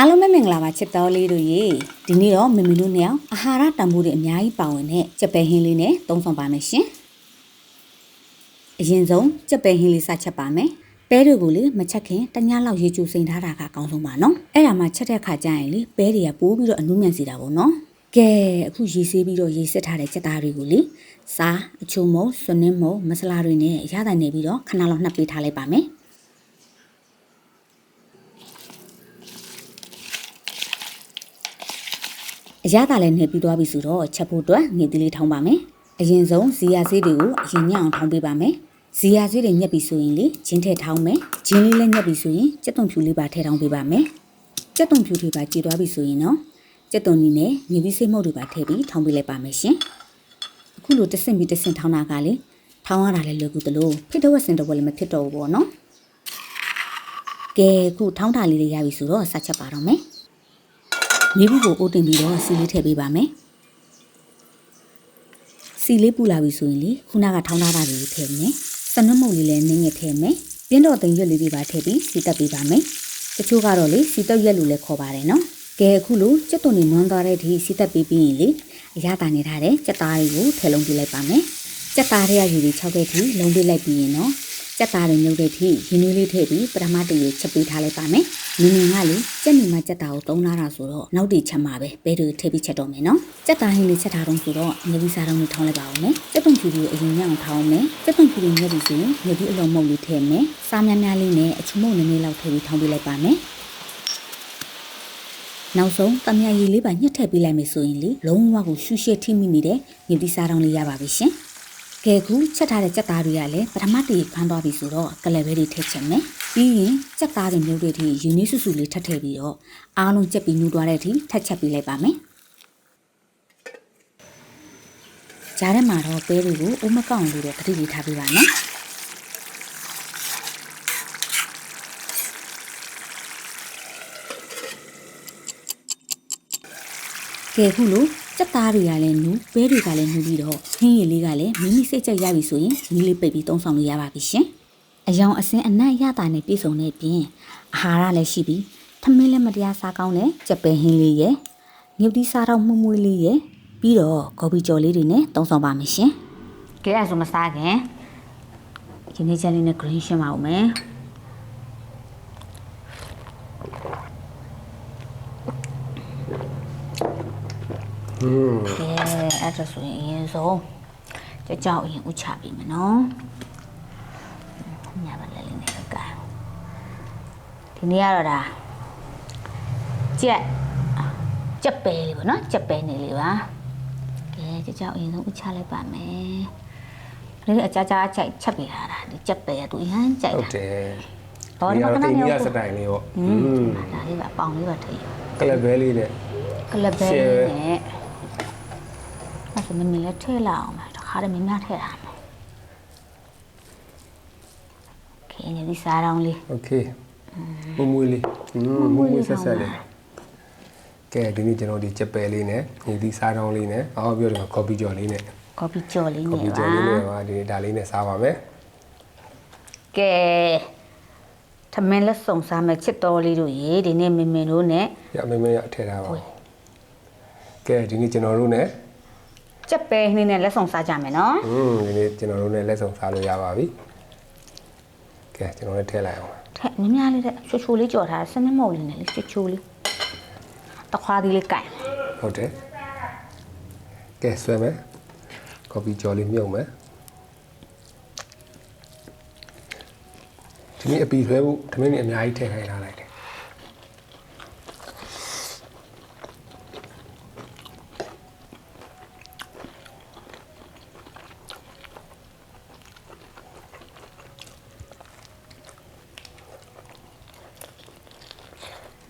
အားလုံးပဲမင်္ဂလာပါချစ်တော်လေးတို့ရေဒီနေ့တော့မမီတို့နှစ်ယောက်အာဟာရတန်ဖိုးတွေအများကြီးပါဝင်တဲ့ကြက်ပဲဟင်းလေးနဲ့သုံးဆောင်ပါမယ်ရှင်အရင်ဆုံးကြက်ပဲဟင်းလေးစချက်ပါမယ်ပဲတွေကိုလေမချက်ခင်တညလောက်ရေချိုစိန်ထားတာကအကောင်းဆုံးပါနော်အဲ့ဒါမှချက်တဲ့ခါကျရင်လေပဲတွေကပိုးပြီးတော့အနုညံ့စီတာပေါ့နော်ကဲအခုရေဆေးပြီးတော့ရေစစ်ထားတဲ့ကြက်သားတွေကိုလေစားအချုံမုံဆွနင်းမုံမဆလာတွေနဲ့ရတာနေပြီးတော့ခဏလောက်နှပ်ပေးထားလိုက်ပါမယ် အရသာလည်းနေပြီးသွားပြီဆိုတော့ချက်ဖို့အတွက်ငွေသေးလေးထောင်းပါမယ်။အရင်ဆုံးဇီယာဆေးတွေကိုအရင်ညအောင်ထောင်းပေးပါမယ်။ဇီယာဆေးတွေညက်ပြီဆိုရင်လေဂျင်းထည့်ထောင်းမယ်။ဂျင်းလေးလည်းညက်ပြီဆိုရင်ကြက်သွန်ဖြူလေးပါထည့်ထောင်းပေးပါမယ်။ကြက်သွန်ဖြူတွေပါကြည်သွားပြီဆိုရင်တော့ကြက်သွန်နီနဲ့ငွေသီးဆေးမုတ်တွေပါထည့်ပြီးထောင်းပေးလိုက်ပါမယ်ရှင်။အခုလိုတစ်ဆင့်ပြီးတစ်ဆင့်ထောင်းတာကလေထောင်းရတာလည်းလွယ်ကူသလိုဖြစ်တော့စင်တော့လည်းမဖြစ်တော့ဘူးပေါ့နော်။ကဲအခုထောင်းတာလေးတွေရပြီဆိုတော့ဆက်ချက်ပါတော့မယ်။ မြေဘူးကိုအိုးတင်ပြီးတော့စီလေးထည့်ပေးပါမယ်စီလေးပူလာပြီဆိုရင်လေခုနကထောင်းထားတာတွေထည့်မယ်စနွတ်မုတ်လေးလည်းနင်းငယ်ထည့်မယ်ပြင်းတော့တင်ရွက်လေးတွေပါထည့်ပြီးစီတက်ပေးပါမယ်တချို့ကတော့လေစီတက်ရွက်လို့လည်းခေါ်ပါတယ်နော်ကဲအခုလိုစက်သွန်နေနွမ်းသွားတဲ့အထိစီတက်ပေးပြီးရင်လေအရသာနေထားတဲ့စက်သားတွေကိုထည့်လုံးပြလိုက်ပါမယ်စက်သားတွေကယူပြီး6တဲ့အထိလုံးပြလိုက်ပြီးရင်နော်စက်သားတွေမြုပ်တဲ့အထိရင်းနှီးလေးထည့်ပြီးပထမတည်းရချက်ပေးထားလိုက်ပါမယ် နင်နင်ကလေကြက်နေမှာကြက်တာကိုသုံးလာတာဆိုတော့နောက်တည်ချက်မှာပဲဘဲတွေထည့်ပြီးချက်တော့မယ်နော်ကြက်သားဟင်းလေးချက်ထားတော့ဆိုတော့ငွေစားတော့နေထောင်းလိုက်ပါဦးမယ်ကြက်သွန်ဖြူလေးအရင်ညအောင်ထောင်းမယ်ကြက်သွန်ဖြူလေးညက်ပြီးဆိုရင်ငွေပြီးအလုံးမုတ်လေးထည့်မယ်စားများများလေးနဲ့အချုံမုတ်နည်းနည်းလောက်ထည့်ပြီးထောင်းပေးလိုက်ပါမယ်နောက်ဆုံးတမယရီလေးပါညှက်ထည့်ပေးလိုက်မယ်ဆိုရင်လေလုံးဝကိုရှုရှက်ထိမိနေတဲ့ငွေပြီးစားတော့လေးရပါပြီရှင်ကဲခုချက်ထားတဲ့ကြက်သားတွေကလည်းပထမတည်းဖမ်းသွားပြီဆိုတော့ကလယ်ပဲတွေထည့်ချက်မယ်ပြီးရင်ကြက်သားတွေမျိုးတွေထိယူနီစုစုလေးထပ်ထည့်ပြီးတော့အားလုံးကြက်ပြီးနူးသွားတဲ့အထိထပ်ချက်ပေးလိုက်ပါမယ်။ကြားထဲမှာတော့ပဲတွေကိုအိုးမကောက်အောင်လို့တော့တတိလေးထားပေးပါနော်။ကဲခုလို့ကြက်သားတွေကလည်းနူးပဲတွေကလည်းနူးပြီးတော့ဟင်းရည်လေးကလည်းမိမိစိတ်ကြိုက်ရပြီဆိုရင်မီးလေးပိတ်ပြီးသုံးဆောင်လို့ရပါပြီရှင်။ အယောင်အစင်းအနက်ရတာနဲ့ပြည့်စုံတဲ့ပြင်အာဟာရလည်းရှိပြီးထမင်းလည်းမတရားစားကောင်းတဲ့ကြက်ပဲဟင်းလေးရယ်မြုပ်တီးစားတော့မှုမွေးလေးရယ်ပြီးတော့ဂေါ်ဘီကြော်လေးတွေနဲ့တုံးဆောင်ပါမယ်ရှင်ကဲအဲ့ဆိုမစားခင်ဒီနေ့ချက်လေးနဲ့ green ရှင်းပါဦးမယ်ကဲအဲ့ဒါဆိုရင်အရင်ဆုံးကြောက်ကြောက်အရင်ဥချပြီမယ်နော် ညာပါလဲလေးနဲ့ကဲ ဒီနေ့ကတော့ဒါကြက်ကြက်ပဲလေးပေါ့နော်ကြက်ပဲနေလေးပါကဲကြက်ကြောက်အရင်ဆုံးဥချလိုက်ပါမယ်ဒီအကြကြအကြိုက်ချက်ပေးထားတာဒီကြက်ပဲကသူအရင်ကြိုက် ဟုတ် တာ တယ် ဟောဒီ ဒီ မှာ ကတော့ ခဏ အိန္ နေ ဒိယ အောင် စတိုင်လေးပေါ့ อื อื ม ม ဒါလေးပါပေါင်လေးပါထည့် ကလပ်ဘဲလေးနဲ့ ကလပ်ပဲ ရှယ် လေးနဲ့အဲ့ဆိုမင်းလည်းထည့်လိုက်အောင်ပါတခါတည်းမင်းများထည့်တာမယ်ကဲနေဒီစားအောင်လေး โอเค မမွေးလေးမမွေးဆက်ဆက်လေးကဲဒီနေ့ကျွန်တော်ဒီကြက်ပယ်လေးနဲ့ညီသီးစားတောင်းလေးနဲ့အောက်ပြောတယ်ကော်ပီကြော်လေးနဲ့ကော်ပီကြော်လေးနဲ့ကော်ပီကြော်လေးနဲ့ပါဒီနေ့ဒါလေးနဲ့စားပါမယ်ကဲသမင်းလက်ဆောင်စားမယ်ချစ်တော်လေးတို့ရေဒီနေ့မင်းမင်းတို့နဲ့ရမင်းမင်းရအထည်ထားပါကဲဒီနေ့ကျွန်တော်တို့ ਨੇ ကြက်ပဲနေနဲ့လက်ဆောင်စားကြမယ်နော်อืมဒီနေ့ကျွန်တော်တို့ ਨੇ လက်ဆောင်စားလို့ရပါပြီကဲကျွန်တော်လည်းထည့်လိုက်အောင် ထက်များများလေးတဲ့ချိုချိုလေးကြော်ထားစနစ်မုတ်လေးနဲ့လေချိုချိုလေးတခွားသေးလေးကြိုင်ဟုတ်တယ်ကဲဆွဲမယ်ကော်ပီကြော်လေးမြုပ်မယ်ဒီနေ့အပီဆွဲဖို့ဓမင်းကြီးအများကြီးထည့်ခိုင်းထားလိုက်တယ်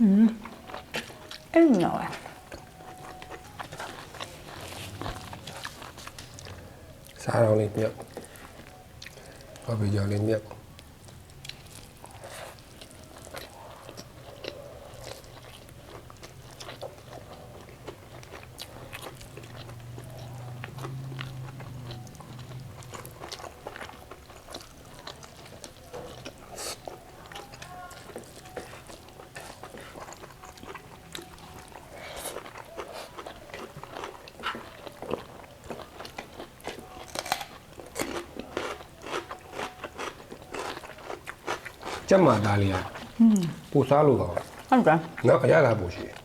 အဲ့နော်စားတော့လေးမြုပ်ကော်ပီကြော်လေးမြု ကြက်မာသားလေးอ่ะပူစားလို့ကောင်းဟုတ်တယ်နော်အရသာပူရှိတယ်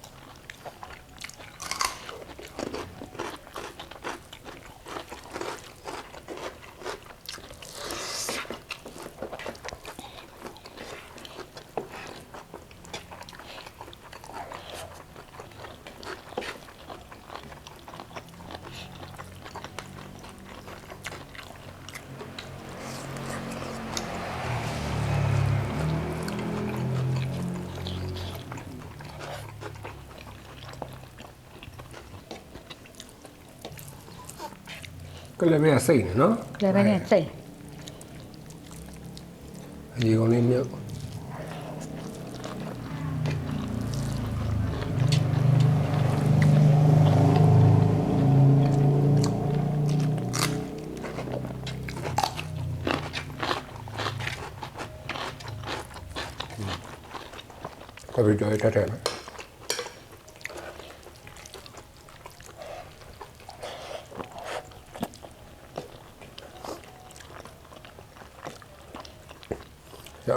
ကလည်းမရစိတ်နေနော်လည်း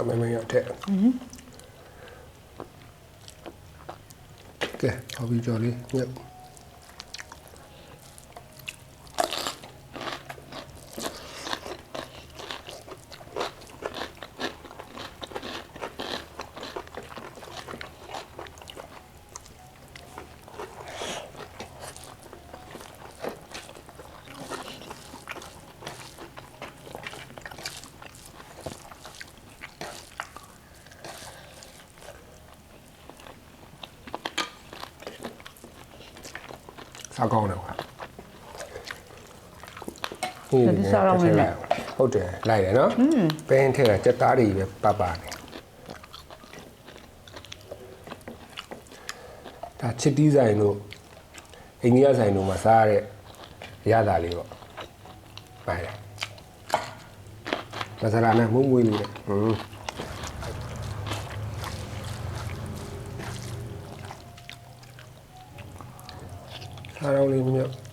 ပဲနဲ့စိတ်အရေကုန်လေးမြုပ်ကပ်ပြီးကြော်ရထက်ထက်နော်ရမမရထက်ကဲကပ်ပြီးကြော်လေးမြုပ် စားကောင်းတယ်ကွာဟုတ်တယ်လိုက်တယ်နော်ပင်းထဲကစက်သားတွေပဲပပနေဒါချစ်တီးဆိုင်တို့အိန္ဒိယဆိုင်တို့မှာစားရတဲ့အရသာလေးပေါ့ပါတယ်မဆလာနဲ့မုံမွေးလေးနဲ့ဟွန်း စားတော့လေးမြောက်ရှယ်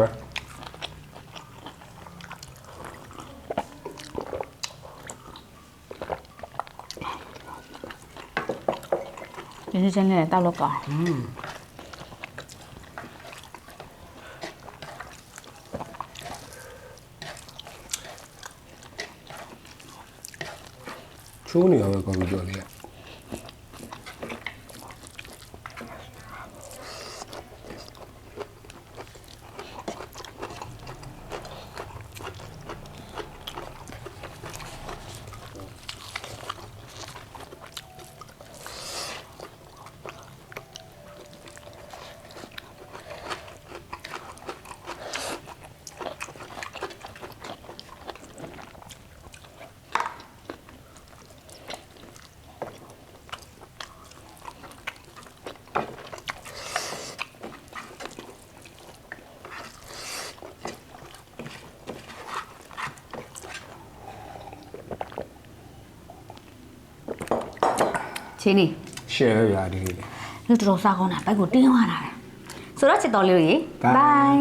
ပါဒီစချင်းနဲ့တောက်လို့ကောင်းချိုးနေရပဲကော်ဖီကြော်လေးက ချင်းနေရှယ်ပဲဗျာဒီလေးလေလူတော်တော်စားကောင်းတာဘက်ကိုတင်းသွားတာပဲဆိုတော့ချစ်တော်လေးတွေ Bye. bye